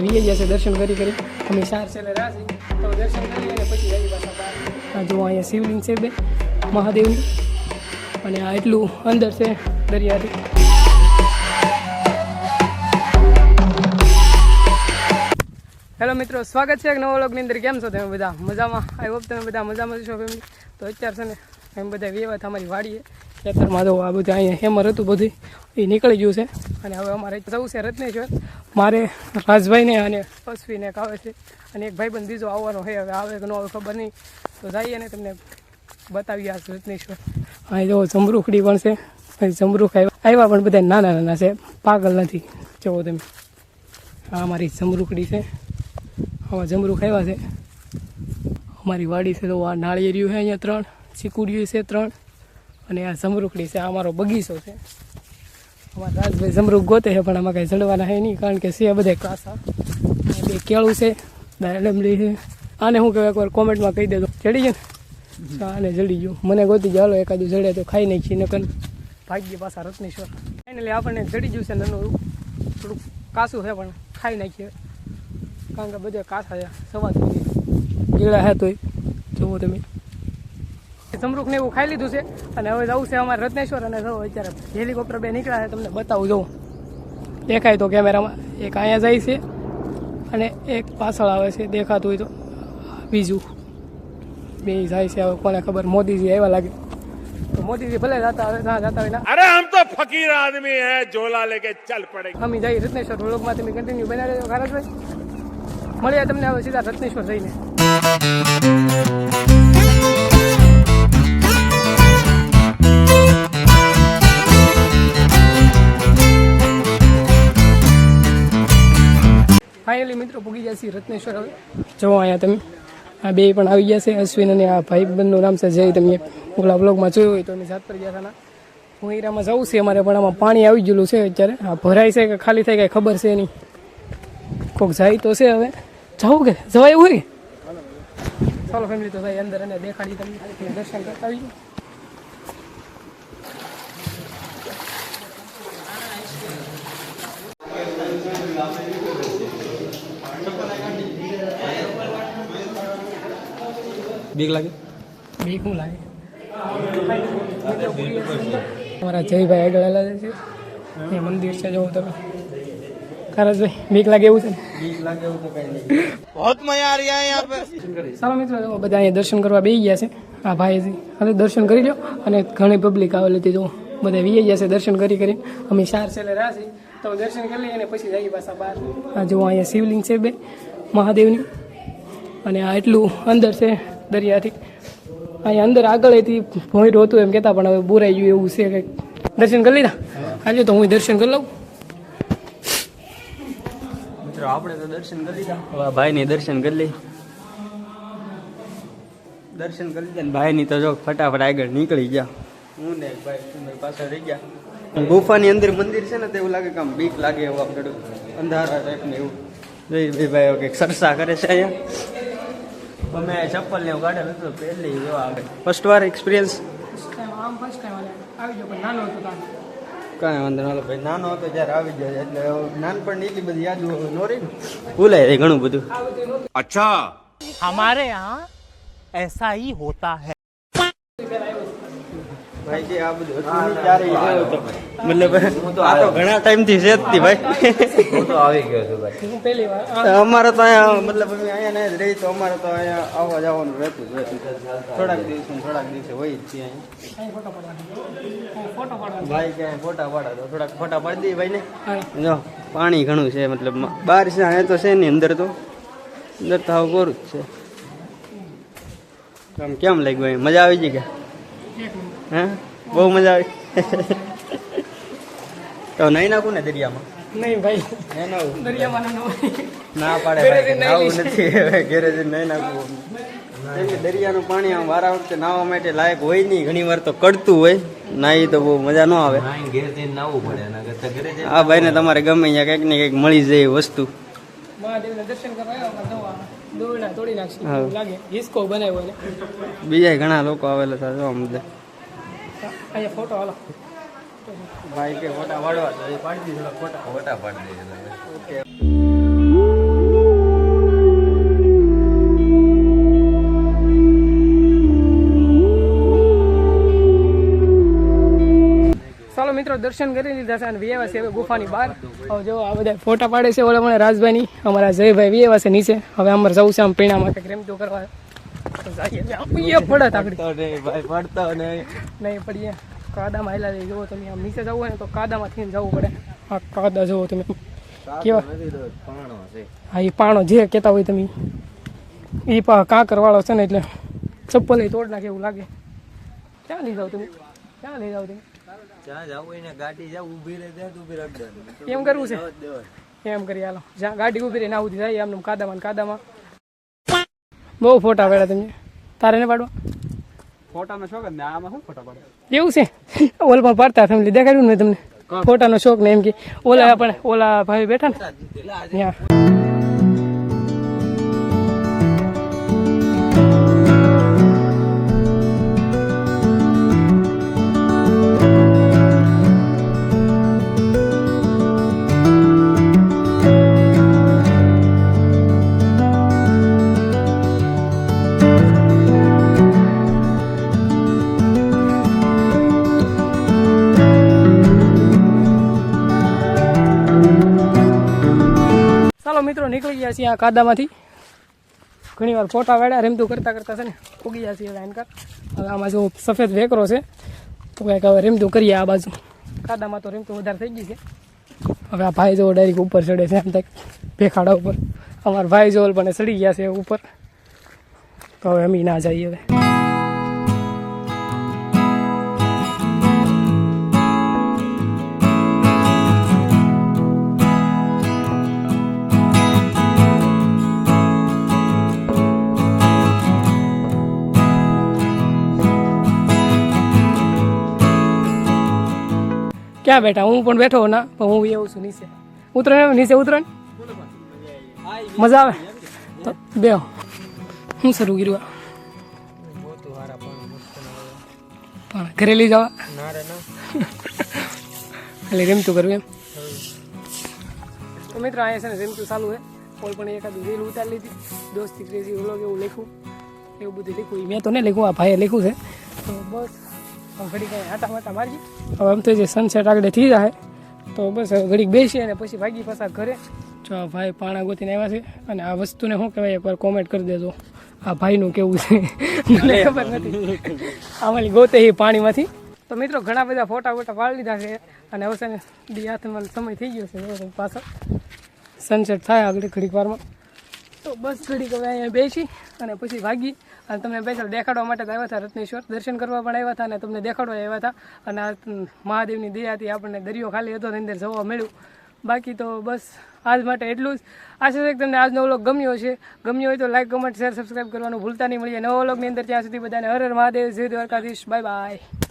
બધા વીએ જશે દર્શન કરી કરી. અમે ચાર છેલ્લે રાશી તો દર્શન કરી અને પછી જઈએ પાછા બહાર. આ જો અહીંયા શિવલિંગ છે બે, મહાદેવની. અને આ એટલું અંદર છે દરિયાથી. હેલો મિત્રો, સ્વાગત છે એક નવો વ્લોગની અંદર. કેમ છો તમે બધા? મજામાં? આઈ હોપ તમે બધા મજામાં છો ફેમિલી તો અત્યારે છે ને, એમ બધા વ્યવહાર અમારી વાડીએ. ખેતરમાં તો આ બધું અહીંયા હેમર હતું બધું, એ નીકળી ગયું છે. અને હવે અમારે જવું છે રત્નેશ્વર. મારે રાજભાઈને અને અશ્વીને એક આવે છે. અને એક ભાઈબંધ બીજો આવવાનો છે. હવે આવે કે ન આવે ખબર નહીં. તો જઈએ ને તમને બતાવીએ આ રત્નેશ્વર અહીં જો જમરૂખડી પણ છે. અહીં જમરૂખ આવ્યા પણ બધા નાના નાના છે. પાગલ નથી. જુઓ તમે. આ અમારી જમરૂખડી છે. આમાં જમરૂખ આવ્યા છે. અમારી વાડી છે તો આ નાળિયેરિયું છે અહીંયા ત્રણ. ચીકુડિયું છે ત્રણ. અને આ જમરૂખડી છે. આ અમારો બગીચો છે. અમારા રાજભાઈ જમરૂખ ગોતે છે, પણ આમાં કાંઈ જડવાના છે નહીં, કારણ કે છે બધા કાસા. બે કેળું છે દાડમલી છે. આને હું કહેવાય, એકવાર કોમેન્ટમાં કહી દેજો. ચડી જાય ને? આને જડી ગયું. મને ગોતી ચાલો એકાદું જડે તો ખાઈ નાખી નકર ભાગ્ય પાછા રત્નેશ્વર. ફાઇનલી આપણને જડી ગયું છે નાનું થોડુંક કાસું છે, પણ ખાઈ નાખીએ. કારણ કે બધા કાસા છે સવાર ગીળા હે તોય. જુઓ તમે. જમરૂકને એવું ખાઈ લીધું છે. અને હવે જવું છે અમારે રત્નેશ્વર અને જવું અત્યારે હેલિકોપ્ટર બે નીકળ્યા છે તમને બતાવું જોઉં દેખાય તો કેમેરામાં. એક અહીંયા જાય છે અને એક પાછળ આવે છે દેખાતું હોય તો. બીજું બે જાય છે હવે કોને ખબર? મોદીજી આવ્યા લાગે. તો મોદીજી ભલે જતા આવે ત્યાં જતા હોય અરે આમ તો ફકીર આદમી હે ઝોલા લેકે ચાલ પડે. અમે જઈ રત્નેશ્વર વ્લોગમાં તમે કન્ટિન્યુ બનાવી દેજો ખારસભાઈ મળ્યા તમને હવે સીધા રત્નેશ્વર જઈને. પૂગી રત્નેશ્વર હવે. જવા અહીંયા તમે. આ બે પણ આવી ગયા છે, અશ્વિન અને આ ભાઈબંધનું નામ છે જય તમે ઓલા બ્લોગમાં જોયું હોય તો અમે સાત પર ગયા હતા હું હીરામાં જવું છે, અમારે પણ આમાં પાણી આવી ગયેલું છે અત્યારે. આ ભરાય છે કે ખાલી થાય કાંઈ ખબર છે નહીં. કોઈક જાય તો છે હવે. જવું કે જવાય એવું હોય? ચાલો ફેમિલી તો ભાઈ અંદર અને દેખાડી તમને દર્શન કરતા આવીએ બીક લાગે બીક શું લાગે અમારા જયભાઈ આગળ આવેલા છે એ મંદિર છે જોવું તમે ખરજભાઈ બીક લાગે એવું છે ને બીક લાગે એવું તો કઈ નહીં बहुत मजा आ रहा है यहाँ पे ચાલો મિત્રો જો બધા અહીંયા દર્શન કરવા બેસી ગયા છે આ ભાઈ હવે દર્શન કરી લો અને ઘણી પબ્લિક આવેલી હતી જો બધા વી ગયા છે દર્શન કરી કરી અમે ચાર છેલ્લે રહ્યા છીએ તો દર્શન કરી લઈએ અને પછી જઈએ પાછા બહાર આ જો અહીંયા શિવલિંગ છે બે મહાદેવની અને આ એટલું અંદર છે દરિયાથી. અહીંયા અંદર આગળ હતી ભોંયરું હતું એમ કહેતા, પણ હવે બોરાઈ ગયું એવું છે કંઈક. દર્શન કરી લીધા? હાજો તો હું દર્શન કરી લઉં. મિત્રો, આપણે તો દર્શન કરી લીધા. ભાઈની દર્શન કરી લઈ દર્શન કરી લીધા ભાઈની તો જો ફટાફટ આગળ નીકળી ગયા. હું ને ભાઈ પાછળ રહી ગયા. ગુફાની અંદર મંદિર છે ને તો એવું લાગે કે આમ બીક લાગે એવું આપણે અંધારા ટાઈપ ને એવું. જોઈ બે ભાઈઓ કંઈક સરસા કરે છે અહીંયા. અમે ચપ્પલ ને એવું કાઢેલું હતું પહેલી જો આવે ફર્સ્ટ વાર એક્સપિરિયન્સ આમ ફર્સ્ટ ટાઈમ આવી ગયો પણ નાનો હતો તાર કાંઈ વાંધો ના ભાઈ નાનો હતો જ્યારે આવી જાય એટલે નાનપણની એટલી બધી યાદ નો રહી ને ભૂલાય જાય ઘણું બધું अच्छा हमारे यहाँ ऐसा ही होता है મતલબ આ તો ઘણા ટાઈમથી છે જ તી ભાઈ. હું પહેલી વાર આ અમારે તો અહીંયા મતલબ અમે અહીંયા ને જ રહી તો અમારે તો અહીંયા આવવા જવાનું રહેતું જ થોડાક દિવસે થોડાક દિવસે હોય જ છીએ અહીંયા અહીં ફોટો પાડવાનો અહીં ફોટો પાડવાનો ભાઈ ક્યાંય ફોટા પાડા તો થોડાક ફોટા પાડી દઈએ ભાઈ ને જો પાણી ઘણું છે મતલબ બહાર છે અહીંયા તો છે નહીં અંદર તો. અંદર તો આવું કોરું જ છે. કેમ લાગ્યું અહીં? મજા આવી ગઈ કે? હે? બહુ મજા આવી. તો નહીં નાખું ને દરિયામાં? નહીં ભાઈ. દરિયામાં ના પાડે ભાઈ નાવું નથી. ઘેરે જઈને નહીં નાખવું દરિયાનું પાણી આમ વારા વખતે નાહવા માટે લાયક હોય નહીં ઘણી વાર તો કડતું હોય. નાહી તો બહુ મજા ન આવે. આ ભાઈને તમારે ગમે અહીંયા કંઈક ને કંઈક મળી જાય એ વસ્તુ. હા. બીજા ઘણા લોકો આવેલા હતા જો મુદ્દે અહીંયા ફોટો હાલો. ભાઈ કે ફોટા પાડવા તો પાડી દીધો ફોટા. ફોટા પાડી દીધો ઓકે. ચાલો મિત્રો દર્શન કરી લીધા છે અને વિયેવા છે હવે ગુફાની બહાર. હવે જો આ બધા ફોટા પાડે છે ઓલા મને રાજભાઈની. અમારા જયભાઈ વિયેવા છે નીચે. હવે અમારે જવું છે પીણા માટે કંઈક રેમતું કરવા. જઈએ ભાઈ પડતો નહીં. નહીં પડીએ કાદામાં હેલા લઈ જુઓ તમે. આમ નીચે જવું હોય ને તો કાદામાંથી જવું પડે. આ કાદા જુઓ તમે. કેવા? હા એ પાણો જે કહેતા હોય તમે. એ પા કાંકરવાળો છે ને એટલે ચપ્પલ તોડ નાખે એવું લાગે. ક્યાં લઈ જાવ તમે? ક્યાં લઈ જાવ તમે? જવું જાવ રહે એમ કરવું છે? એમ કરી હાલો. જ્યાં ગાડી ઊભી રહીને આવું જાય એમનું કાદામાં કાદામાં. બહુ ફોટા પડ્યા તમે. તારે ને પાડવા? ફોટાનો શોખ ને આમાં શું ફોટા પાડે એવું છે? ઓલ પણ પાડતા ફેમિલી દેખાડ્યું ને તમને? ફોટાનો શોખ ને એમ કે ઓલા પણ ઓલા ભાઈ બેઠા ને? ત્યાં. મિત્રો, નીકળી ગયા છીએ આ કાદામાંથી ઘણી વાર ફોટા વાળ્યા, રેમતું કરતા કરતા છે ને, ઉગી ગયા છીએ લાઈન કર હવે આમાં જો સફેદ વેકરો છે, તો કંઈક હવે રેમતું કરીએ આ બાજુ. કાદામાં તો રેમતું વધારે થઈ ગઈ છે. હવે આ ભાઈ જો ડાયરેક્ટ ઉપર ચડે છે, એમ થાય, ભેખાડા ઉપર. અમારા ભાઈ જોલ પણ ચડી ગયા છે ઉપર. તો હવે અમે ના જઈએ હવે. ક્યાં બેઠા? હું પણ બેઠો ના, પણ હું એવું છું નીચે. ઉતરે નીચે ઉતરે મજા આવે. તો બે હું સરું આ? પણ ઘરે લઈ જવા? એટલે રેમતું કરવું એમ. તો મિત્રો, અહીંયા છે ને રેમતું ચાલુ છે. કોઈ પણ એકાદ રીલ ઉતારી લીધી. દોસ્તી ક્રેઝી વ્લોગ એવું લખ્યું. એવું બધું લખ્યું. મેં તો નહીં લખ્યું, આ ભાઈએ લખ્યું છે. તો બસ. હવે ઘડી કંઈ આટા માટા મારી હવે આમ તો જે સનસેટ આગળ થઈ જાય, તો બસ ઘડીક બેસીએ અને પછી ભાગી પાછા ઘરે. જો ભાઈ પાણા ગોતીને આવ્યા છે, અને આ વસ્તુને શું કહેવાય, એકવાર કોમેન્ટ કરી દેજો. આ ભાઈનું કેવું છે? મને ખબર નથી. આમાં ગોતે એ પાણીમાંથી. તો મિત્રો, ઘણા બધા ફોટા ફોટા પાડી લીધા છે, અને હવે દી હાથમાં સમય થઈ ગયો છે પાછળ સનસેટ થાય આગળ ઘડીક વારમાં. તો બસ થોડીક હવે અહીંયા બેસી અને પછી ભાગી અને તમને પૈસા દેખાડવા માટે આવ્યા હતા રત્નેશ્વર. દર્શન કરવા પણ આવ્યા હતા અને તમને દેખાડવા આવ્યા હતા. અને આ મહાદેવની દયાથી આપણને દરિયો ખાલી હતો એની અંદર જવા મળ્યું. બાકી તો બસ આજ માટે એટલું જ. આશા છે કે તમને આજનો વ્લોગ ગમ્યો છે ગમ્યો હોય તો લાઈક કમેન્ટ શેર સબસ્ક્રાઈબ કરવાનું ભૂલતા નહીં મળીએ. નવો વ્લોગની અંદર ત્યાં સુધી બધાને હર હર મહાદેવ. જય દ્વારકાધીશ. Bye bye